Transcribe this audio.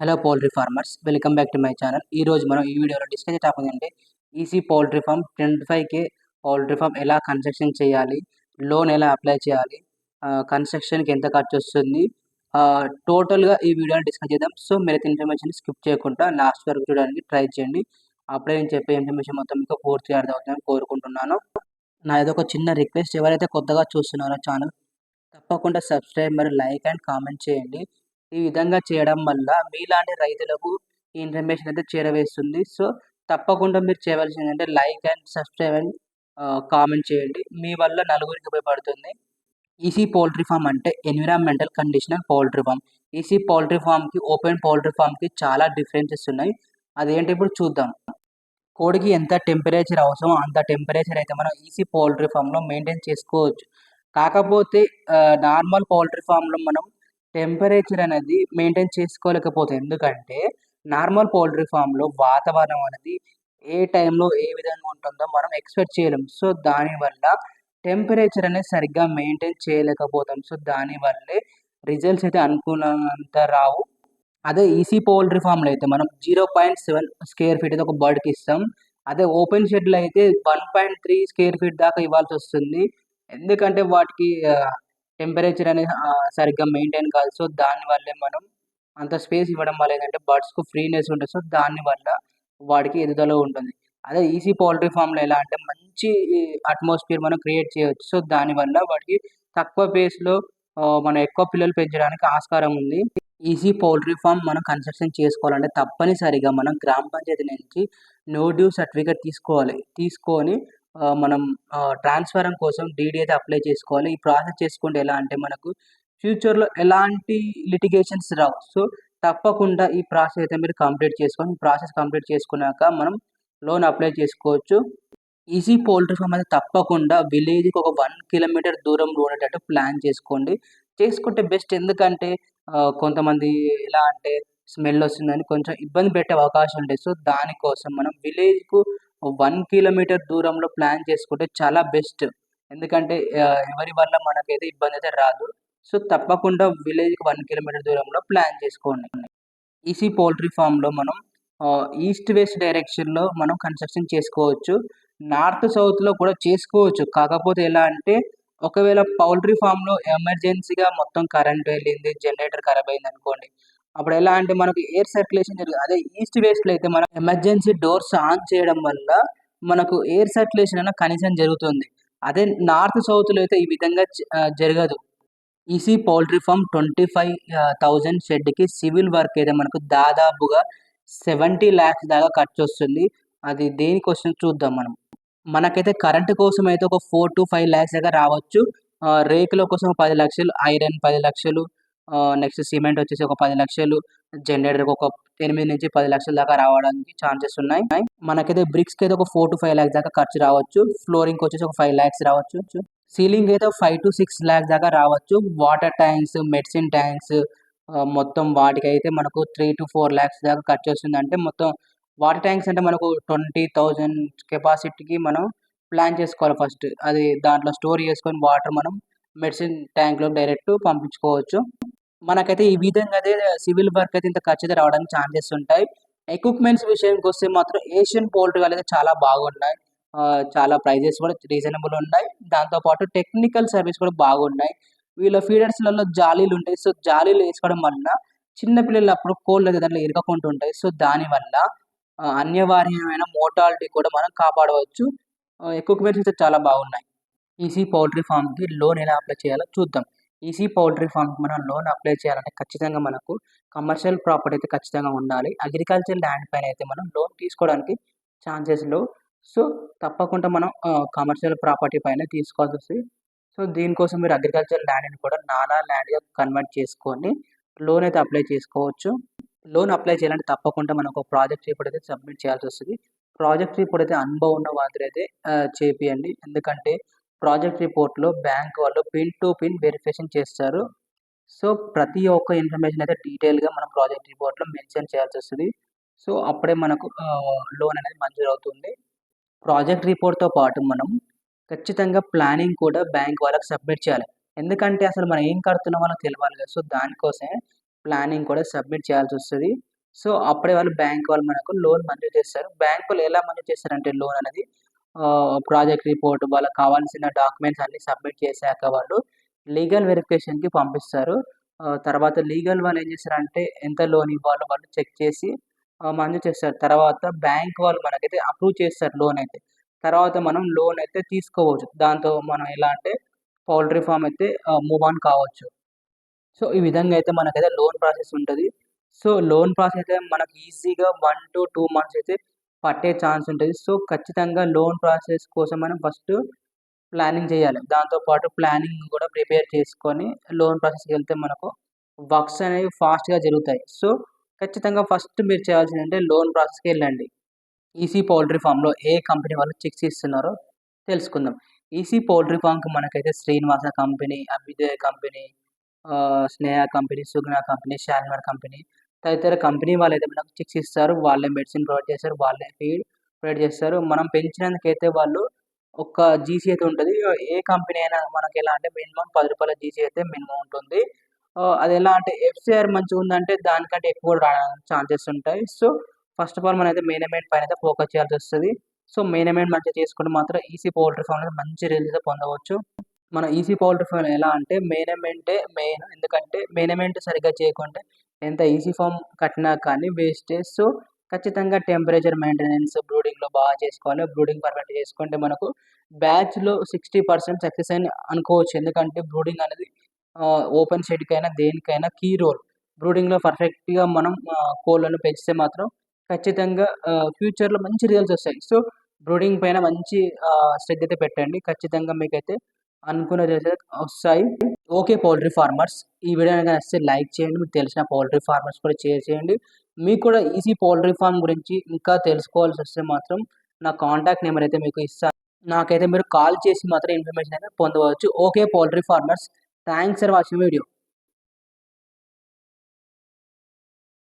Hello poultry farmers welcome back to my channel ఈ రోజు మనం ఈ వీడియోలో డిస్కస్ టాపిక్ అంటే EC poultry farm twenty five K poultry farm ఎలా కన్స్ట్రక్షన్ చేయాలి? లోన్ ఎలా అప్లై చేయాలి? కన్స్ట్రక్షన్కి ఎంత ఖర్చు వస్తుంది? టోటల్గా ఈ వీడియోని డిస్కస్ చేద్దాం. సో మీరైతే ఇన్ఫర్మేషన్ స్కిప్ చేయకుండా లాస్ట్ వరకు చూడడానికి ట్రై చేయండి. అప్పుడే నేను చెప్పే ఇన్ఫర్మేషన్ మొత్తం మీకు పూర్తిగా అర్థమవుతుందని కోరుకుంటున్నాను. నా ఒక చిన్న రిక్వెస్ట్ ఎవరైతే కొత్తగా చూస్తున్నారో ఛానల్ తప్పకుండా సబ్స్క్రైబ్ మరియు లైక్ అండ్ కామెంట్ చేయండి. ఈ విధంగా చేయడం వల్ల మీలాంటి రైతులకు ఈ ఇన్ఫర్మేషన్ అయితే చేరవేస్తుంది. సో తప్పకుండా మీరు చేయవలసింది అంటే like and subscribe and comment చేయండి. మీ వల్ల నలుగురికి ఉపయోగపడుతుంది. ఈసీ పౌల్ట్రీ ఫామ్ అంటే environmental conditional poultry farm. EC poultry ఫామ్కి open poultry ఫామ్కి చాలా డిఫరెన్సెస్ ఉన్నాయి. అదేంటి ఇప్పుడు చూద్దాం. కోడికి ఎంత టెంపరేచర్ అవసరమో అంత టెంపరేచర్ అయితే మనం ఈసీ పౌల్ట్రీ ఫామ్లో మెయింటైన్ చేసుకోవచ్చు. కాకపోతే నార్మల్ పౌల్ట్రీ ఫామ్లో మనం టెంపరేచర్ అనేది మెయింటైన్ చేసుకోలేకపోతే ఎందుకంటే నార్మల్ పౌల్ట్రీ ఫామ్లో వాతావరణం అనేది ఏ టైంలో ఏ విధంగా ఉంటుందో మనం ఎక్స్పెక్ట్ చేయలేం. సో దానివల్ల టెంపరేచర్ అనేది సరిగ్గా మెయింటైన్ చేయలేకపోతాం. సో దానివల్లే రిజల్ట్స్ అయితే అనుకూలంత రావు. అదే ఈసీ పౌల్ట్రీ ఫామ్లో అయితే మనం zero point seven square feet అయితే ఒక బర్డ్కి ఇస్తాం. అదే ఓపెన్ షెడ్లో అయితే one point three square feet దాకా ఇవ్వాల్సి వస్తుంది. ఎందుకంటే వాటికి టెంపరేచర్ అనేది సరిగ్గా మెయింటైన్ కాదు. సో దానివల్లే మనం అంత స్పేస్ ఇవ్వడం వల్ల ఏంటంటే బర్డ్స్కు ఫ్రీనెస్ ఉంటుంది. సో దానివల్ల వాడికి ఎదుగుదల ఉంటుంది. అదే ఈసీ పౌల్ట్రీ ఫామ్లో ఎలా అంటే మంచి అట్మాస్ఫియర్ మనం క్రియేట్ చేయవచ్చు సో దానివల్ల వాటికి తక్కువ ప్లేస్లో మనం ఎక్కువ పిల్లలు పెంచడానికి ఆస్కారం ఉంది. ఈసీ పౌల్ట్రీ ఫామ్ మనం కన్స్ట్రక్షన్ చేసుకోవాలంటే తప్పనిసరిగా మనం గ్రామ పంచాయతీ నుంచి నో డ్యూ సర్టిఫికేట్ తీసుకోవాలి. తీసుకొని మనం ట్రాన్స్ఫరం కోసం డీడీ అయితే అప్లై చేసుకోవాలి. ఈ ప్రాసెస్ చేసుకుంటే ఎలా అంటే మనకు ఫ్యూచర్లో ఎలాంటి లిటిగేషన్స్ రావు. సో తప్పకుండా ఈ ప్రాసెస్ అయితే మీరు కంప్లీట్ చేసుకొని ప్రాసెస్ కంప్లీట్ చేసుకున్నాక మనం లోన్ అప్లై చేసుకోవచ్చు. ఈజీ పోల్ట్రీ ఫామ్ అయితే తప్పకుండా విలేజ్కి ఒక వన్ కిలోమీటర్ దూరంలో ఉండేటట్టు ప్లాన్ చేసుకోండి. చేసుకుంటే బెస్ట్ ఎందుకంటే కొంతమంది ఎలా అంటే స్మెల్ వస్తుందని కొంచెం ఇబ్బంది పెట్టే అవకాశం ఉంటుంది సో దానికోసం మనం విలేజ్కు వన్ కిలోమీటర్ దూరంలో ప్లాన్ చేసుకుంటే చాలా బెస్ట్. ఎందుకంటే ఎవరి వల్ల మనకైతే ఇబ్బంది అయితే రాదు. సో తప్పకుండా విలేజ్కి వన్ కిలోమీటర్ దూరంలో ప్లాన్ చేసుకోండి. ఈసీ పౌల్ట్రీ ఫామ్లో మనం ఈస్ట్ వెస్ట్ డైరెక్షన్లో మనం కన్స్ట్రక్షన్ చేసుకోవచ్చు. నార్త్ సౌత్లో కూడా చేసుకోవచ్చు. కాకపోతే ఎలా అంటే ఒకవేళ పౌల్ట్రీ ఫామ్లో ఎమర్జెన్సీగా మొత్తం కరెంట్ వెళ్ళింది జనరేటర్ ఖరాబ్ అయింది అనుకోండి అప్పుడు ఎలా అంటే మనకు ఎయిర్ సర్క్యులేషన్ జరుగుతుంది. అదే ఈస్ట్ వేస్ట్లో అయితే మనం ఎమర్జెన్సీ డోర్స్ ఆన్ చేయడం వల్ల మనకు ఎయిర్ సర్క్యులేషన్ అన్న కనీసం జరుగుతుంది. అదే నార్త్ సౌత్లో అయితే ఈ విధంగా జరగదు. EC poultry farm twenty five thousand షెడ్కి civil work అయితే మనకు దాదాపుగా సెవెంటీ ల్యాక్స్ దాకా ఖర్చు వస్తుంది. అది దేనికోసం చూద్దాం మనం. మనకైతే కరెంటు కోసం అయితే ఒక ఫోర్ టు ఫైవ్ ల్యాక్స్ దాకా రావచ్చు. రేకుల కోసం పది లక్షలు ఐరన్ పది లక్షలు నెక్స్ట్ సిమెంట్ వచ్చేసి ఒక పది లక్షలు జనరేటర్ ఒక ఎనిమిది నుంచి పది లక్షల దాకా రావడానికి ఛాన్సెస్ ఉన్నాయి. మనకైతే బ్రిక్స్కి అయితే ఒక ఫోర్ టు ఫైవ్ ల్యాక్స్ దాకా ఖర్చు రావచ్చు. ఫ్లోరింగ్ వచ్చేసి ఒక ఫైవ్ ల్యాక్స్ రావచ్చు. సీలింగ్ అయితే ఫైవ్ టు సిక్స్ ల్యాక్స్ దాకా రావచ్చు. వాటర్ ట్యాంక్స్ మెడిసిన్ ట్యాంక్స్ మొత్తం వాటికి అయితే మనకు త్రీ టు ఫోర్ ల్యాక్స్ దాకా ఖర్చు వస్తుంది. అంటే మొత్తం వాటర్ ట్యాంక్స్ అంటే మనకు ట్వంటీ థౌజండ్ కెపాసిటీకి మనం ప్లాన్ చేసుకోవాలి ఫస్ట్ అది దాంట్లో స్టోర్ చేసుకొని వాటర్ మనం మెడిసిన్ ట్యాంక్లో డైరెక్ట్ పంపించుకోవచ్చు. మనకైతే ఈ విధంగా అయితే సివిల్ వర్క్ అయితే ఇంత ఖర్చు రావడానికి ఛాన్సెస్ ఉంటాయి. ఎక్విప్మెంట్స్ విషయానికి వస్తే మాత్రం ఏషియన్ పోల్ట్రీ అయితే చాలా బాగున్నాయి. చాలా ప్రైజెస్ కూడా రీజనబుల్ ఉన్నాయి. దాంతోపాటు టెక్నికల్ సర్వీస్ కూడా బాగున్నాయి. వీళ్ళ ఫీడర్స్లలో జాలీలు ఉంటాయి. సో జాలీలు వేసుకోవడం వల్ల చిన్నపిల్లలు అప్పుడు కోళ్ళు దాంట్లో ఇరగకుండా ఉంటాయి. సో దానివల్ల అన్యవార్యమైన మోటాలిటీ కూడా మనం కాపాడవచ్చు. ఎక్విప్మెంట్స్ అయితే చాలా బాగున్నాయి. ఈసీ పౌల్ట్రీ ఫామ్కి లోన్ ఎలా అప్లై చేయాలో చూద్దాం. ఈసీ పౌల్ట్రీ ఫామ్కి మనం లోన్ అప్లై చేయాలంటే ఖచ్చితంగా మనకు కమర్షియల్ ప్రాపర్టీ అయితే ఖచ్చితంగా ఉండాలి. అగ్రికల్చర్ ల్యాండ్ పైన అయితే మనం లోన్ తీసుకోవడానికి ఛాన్సెస్లో సో తప్పకుండా మనం కమర్షియల్ ప్రాపర్టీ పైన తీసుకోవాల్సి వస్తుంది. సో దీనికోసం మీరు అగ్రికల్చర్ ల్యాండ్ని కూడా నాలా ల్యాండ్గా కన్వర్ట్ చేసుకొని లోన్ అయితే అప్లై చేసుకోవచ్చు. లోన్ అప్లై చేయాలంటే తప్పకుండా మనకు ప్రాజెక్ట్ రిపోర్ట్ అయితే సబ్మిట్ చేయాల్సి వస్తుంది. ప్రాజెక్ట్ రిపోర్ట్ అయితే అనుభవం ఉన్న వాళ్ళు అయితే చేపియండి. ఎందుకంటే ప్రాజెక్ట్ రిపోర్ట్లో బ్యాంక్ వాళ్ళు పిన్ టు పిన్ వెరిఫికేషన్ చేస్తారు. సో ప్రతి ఒక్క ఇన్ఫర్మేషన్ అయితే డీటెయిల్గా మనం ప్రాజెక్ట్ రిపోర్ట్లో మెన్షన్ చేయాల్సి వస్తుంది. సో అప్పుడే మనకు లోన్ అనేది మంజూరు అవుతుంది. ప్రాజెక్ట్ రిపోర్ట్తో పాటు మనం ఖచ్చితంగా ప్లానింగ్ కూడా బ్యాంక్ వాళ్ళకి సబ్మిట్ చేయాలి. ఎందుకంటే అసలు మనం ఏం కడుతున్నాం వాళ్ళకి తెలియాలి కదా. సో దానికోసమే ప్లానింగ్ కూడా సబ్మిట్ చేయాల్సి వస్తుంది. సో అప్పుడే వాళ్ళు బ్యాంక్ వాళ్ళు మనకు లోన్ మంజూరు చేస్తారు. బ్యాంక్ వాళ్ళు ఎలా మంజూరు చేస్తారంటే లోన్ అనేది ప్రాజెక్ట్ రిపోర్ట్ వాళ్ళకి కావాల్సిన డాక్యుమెంట్స్ అన్ని సబ్మిట్ చేశాక వాళ్ళు లీగల్ వెరిఫికేషన్కి పంపిస్తారు. తర్వాత లీగల్ వాళ్ళు ఏం చేస్తారంటే ఎంత లోన్ ఇవ్వాలో వాళ్ళు చెక్ చేసి మంజూరు చేస్తారు. తర్వాత బ్యాంక్ వాళ్ళు మనకైతే అప్రూవ్ చేస్తారు లోన్ అయితే. తర్వాత మనం లోన్ అయితే తీసుకోవచ్చు. దాంతో మనం ఎలా అంటే పౌల్ట్రీ ఫామ్ అయితే మూవ్ ఆన్ కావచ్చు. సో ఈ విధంగా అయితే మనకైతే లోన్ ప్రాసెస్ ఉంటుంది. సో లోన్ ప్రాసెస్ అయితే మనకు ఈజీగా వన్ టు టూ మంత్స్ అయితే పట్టే ఛాన్స్ ఉంటుంది. సో ఖచ్చితంగా లోన్ ప్రాసెస్ కోసం మనం ఫస్ట్ ప్లానింగ్ చేయాలి. దాంతోపాటు ప్లానింగ్ కూడా ప్రిపేర్ చేసుకొని లోన్ ప్రాసెస్కి వెళ్తే మనకు వర్క్స్ అనేవి ఫాస్ట్గా జరుగుతాయి. సో ఖచ్చితంగా ఫస్ట్ మీరు చేయాల్సింది అంటే లోన్ ప్రాసెస్కి వెళ్ళండి. ఈసీ పౌల్ట్రీ ఫామ్లో ఏ కంపెనీ వాళ్ళు చెక్స్ ఇస్తున్నారో తెలుసుకుందాం. ఈసీ పౌల్ట్రీ ఫామ్కి మనకైతే Srinivasa company Abhyudaya company Sneha company Suguna company షాల్మర్ company తదితర కంపెనీ వాళ్ళు అయితే మనకు చెక్స్ ఇస్తారు. వాళ్ళే మెడిసిన్ ప్రొవైడ్ చేస్తారు. వాళ్ళే ఫీడ్ ప్రొవైడ్ చేస్తారు. మనం పెంచినందుకైతే వాళ్ళు ఒక జీసీ అయితే ఉంటుంది. ఏ కంపెనీ అయినా మనకి ఎలా అంటే మినిమం పది రూపాయల జీసీ అయితే మినిమం ఉంటుంది. అది ఎలా అంటే ఎఫ్సిఆర్ మంచిగా ఉందంటే దానికంటే ఎక్కువ రావడానికి ఛాన్సెస్ ఉంటాయి. సో ఫస్ట్ ఆఫ్ ఆల్ మనం అయితే మేనేజ్మెంట్ పైన అయితే ఫోకస్ చేయాల్సి వస్తుంది. సో మేనేజ్మెంట్ మంచిగా చేసుకుంటే మాత్రం ఈసీ పౌల్ట్రీ ఫామ్ అనేది మంచి రిజల్ట్ అయితే పొందవచ్చు. మన ఈసీ పౌల్ట్రీ ఫామ్ ఎలా అంటే మేనేజ్మెంటే మెయిన్ ఎందుకంటే మేనేజ్మెంట్ సరిగ్గా చేయకుంటే ఎంత ఈజీ ఫామ్ కట్టినా కానీ వేస్ట్ సో ఖచ్చితంగా టెంపరేచర్ మెయింటెనెన్స్ బ్రూడింగ్లో బాగా చేసుకోవాలి. బ్రూడింగ్ పర్ఫెక్ట్ చేసుకుంటే మనకు బ్యాచ్లో సిక్స్టీ పర్సెంట్ సక్సెస్ అని అనుకోవచ్చు. ఎందుకంటే బ్రూడింగ్ అనేది ఓపెన్ షెడ్కైనా దేనికైనా కీ రోల్ బ్రూడింగ్లో పర్ఫెక్ట్గా మనం కోళ్ళను పెంచితే మాత్రం ఖచ్చితంగా ఫ్యూచర్లో మంచి రిజల్ట్స్ వస్తాయి. సో బ్రూడింగ్ పైన మంచి శ్రద్ధ అయితే పెట్టండి. ఖచ్చితంగా మీకైతే అనుకున్న అయితే వస్తాయి. ఓకే పౌల్ట్రీ ఫార్మర్స్ ఈ వీడియో కనుక నచ్చితే లైక్ చేయండి. మీకు తెలిసిన పౌల్ట్రీ ఫార్మర్స్ కూడా షేర్ చేయండి. మీకు కూడా ఈజీ పౌల్ట్రీ ఫార్మ్ గురించి ఇంకా తెలుసుకోవాల్సి వస్తే మాత్రం నా కాంటాక్ట్ నెంబర్ అయితే మీకు ఇస్తాను నాకైతే మీరు కాల్ చేసి మాత్రం ఇన్ఫర్మేషన్ అయితే పొందవచ్చు. Okay poultry farmers thanks for watching video